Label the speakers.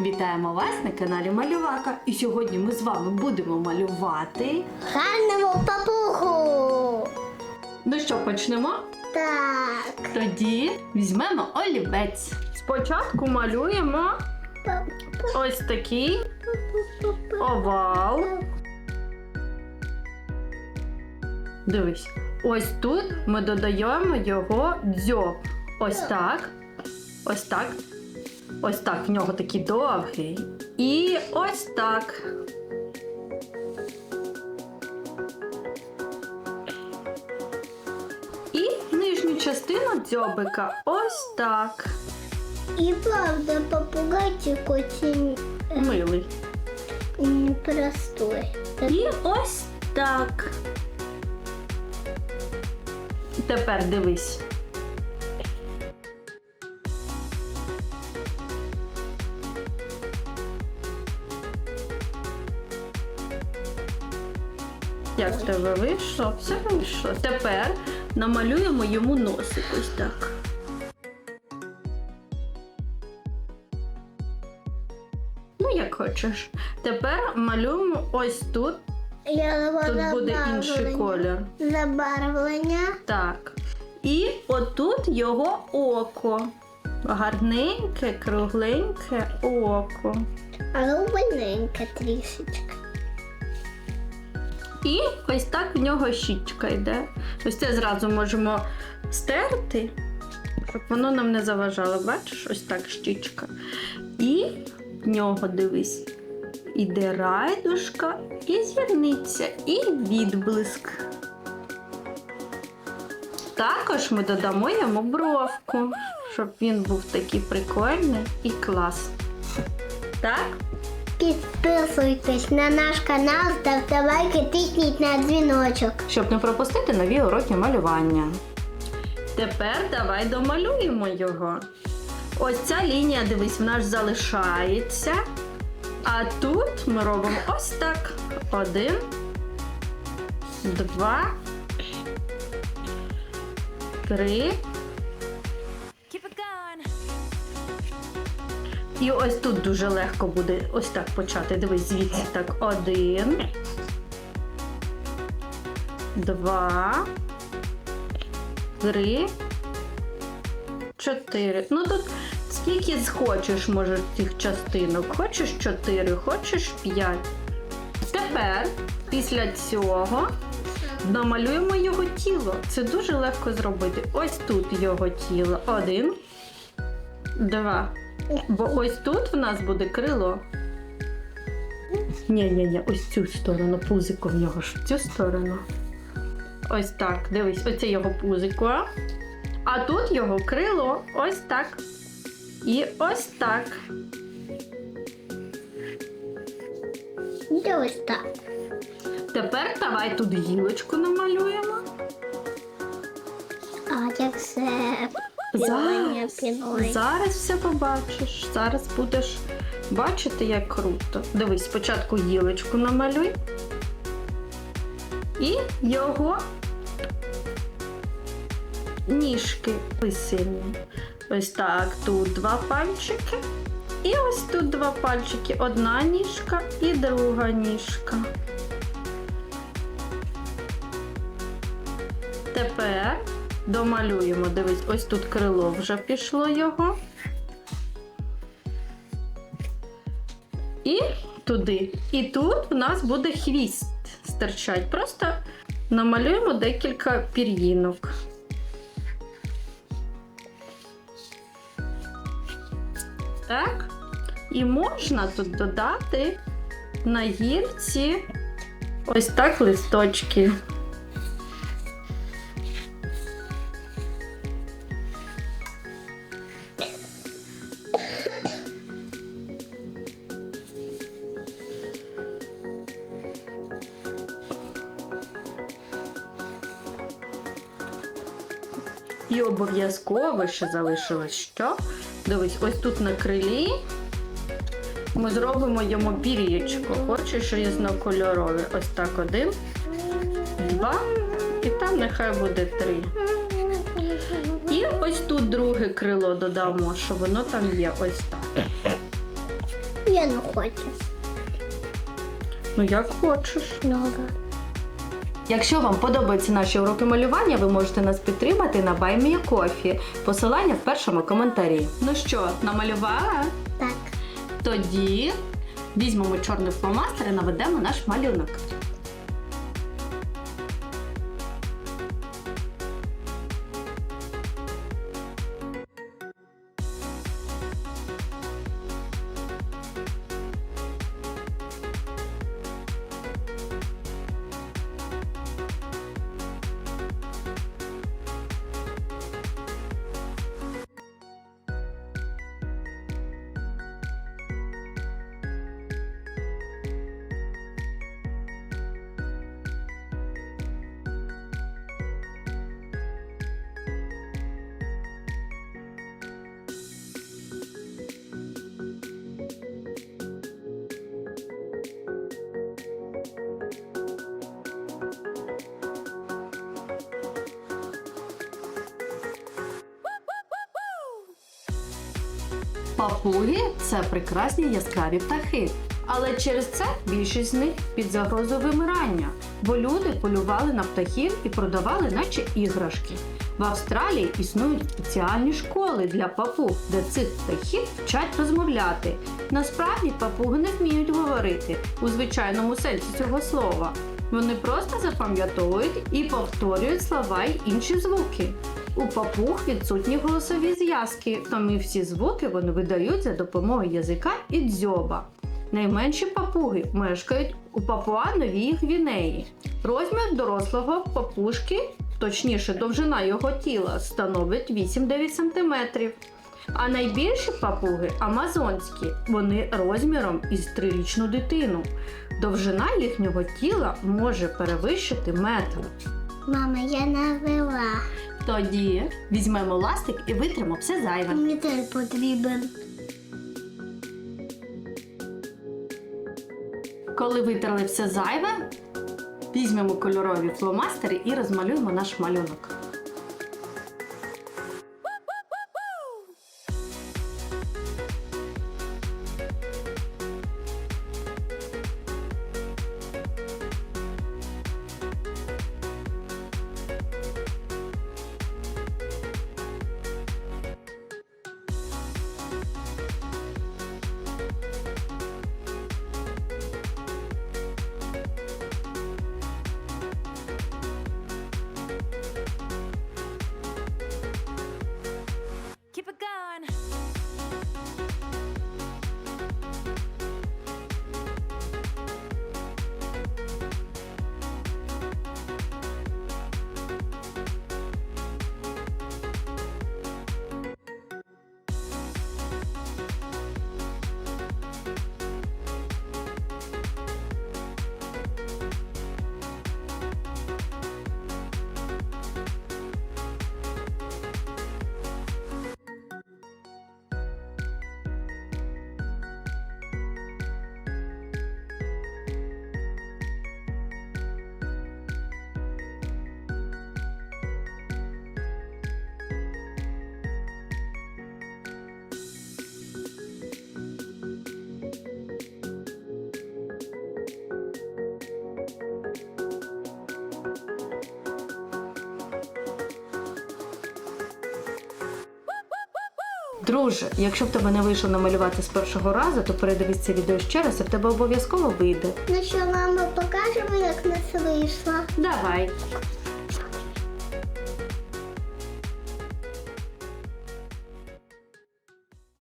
Speaker 1: Вітаємо вас на каналі Малювака. І сьогодні ми з вами будемо малювати.
Speaker 2: Гарному папуху.
Speaker 1: Ну що, почнемо?
Speaker 2: Так.
Speaker 1: Тоді візьмемо олівець. Спочатку малюємо ось такий овал. Дивись, ось тут ми додаємо його дзьоб. Ось так. Ось так. Ось так. В нього такий довгий. І ось так. І нижню частину дзьобика. Ось так.
Speaker 2: І правда, попугайчик очень
Speaker 1: Милий.
Speaker 2: непростой.
Speaker 1: І ось так. Тепер дивись. Як в тебе вийшло? Все вийшло. Тепер намалюємо йому носик ось так. Ну, як хочеш. Тепер малюємо ось тут.
Speaker 2: Я
Speaker 1: Тут буде інший колір.
Speaker 2: Забарвлення.
Speaker 1: Так. І отут його око. Гарненьке, кругленьке око.
Speaker 2: А рубленька трішечки.
Speaker 1: І ось так в нього щічка йде. Ось це зразу можемо стерти, щоб воно нам не заважало. Бачиш, ось так щічка. І в нього дивись. Іде райдушка, і зірниця, і відблиск. Також ми додамо йому бровку, щоб він був такий прикольний і класний. Так?
Speaker 2: Підписуйтесь на наш канал, ставте лайки, тисніть на дзвіночок.
Speaker 1: щоб не пропустити нові уроки малювання. Тепер давай домалюємо його. Ось ця лінія, дивись, вона ж залишається. А тут ми робимо ось так. Один, два, три. І ось тут дуже легко буде ось так почати. Дивись, звідси так. Один. Два. Три. Чотири. Ну тут скільки схочеш, може, цих частинок. Хочеш чотири, хочеш п'ять. Тепер, після цього, намалюємо його тіло. Це дуже легко зробити. Ось тут його тіло. Один. Два. Бо ось тут в нас буде крило. Ні, ні, ні, ось цю сторону, пузико в нього ж в цю сторону. Ось так, дивись, оце його пузико. А тут його крило ось так. І ось так.
Speaker 2: І ось так.
Speaker 1: Тепер давай тут гілочку намалюємо.
Speaker 2: А як це
Speaker 1: Зараз, зараз все побачиш. Зараз будеш бачити, як круто. Дивись, спочатку гілочку намалюй. І його ніжки висильні. Ось так, тут два пальчики. І ось тут два пальчики. Одна ніжка і друга ніжка. Тепер домалюємо. Дивись, ось тут крило вже пішло його. І туди. І тут в нас буде хвіст стирчать. Просто намалюємо декілька пір'їнок. Так. І можна тут додати на гілці ось так листочки. І обов'язково ще залишилось що? Дивись, ось тут на крилі ми зробимо йому пір'ячко. Хочеш різнокольорові. Ось так один, два, і там нехай буде три. І ось тут друге крило додамо, що воно там є ось так.
Speaker 2: Я не хочу.
Speaker 1: Ну як хочеш.
Speaker 2: Добре.
Speaker 1: Якщо вам подобаються наші уроки малювання, ви можете нас підтримати на BuyMeACoffee. Посилання в першому коментарі. Ну що, намалювала?
Speaker 2: Так.
Speaker 1: Тоді візьмемо чорний фломастер і наведемо наш малюнок. Папуги це прекрасні яскраві птахи. Але через це більшість з них під загрозою вимирання, бо люди полювали на птахів і продавали, наче іграшки. В Австралії існують спеціальні школи для папуг, де цих птахів вчать розмовляти. Насправді папуги не вміють говорити у звичайному сенсі цього слова. Вони просто запам'ятовують і повторюють слова й інші звуки. У папуг відсутні голосові зв'язки, тому всі звуки вони видають за допомогою язика і дзьоба. Найменші папуги мешкають у Папуа-Новій Гвінеї. Розмір дорослого папушки, точніше довжина його тіла, становить 8-9 см. А найбільші папуги амазонські, вони розміром із трирічну дитину. Довжина їхнього тіла може перевищити метр.
Speaker 2: Мама, я навела.
Speaker 1: Тоді візьмемо ластик і витримо все зайве.
Speaker 2: Мені теж потрібен.
Speaker 1: Коли витерли все зайве, візьмемо кольорові фломастери і розмалюємо наш малюнок. Друже, якщо в тебе не вийшло намалювати з першого разу, то передивись це відео ще раз і в тебе обов'язково вийде.
Speaker 2: Ну що, мама, покажемо, як нас вийшло.
Speaker 1: Давай.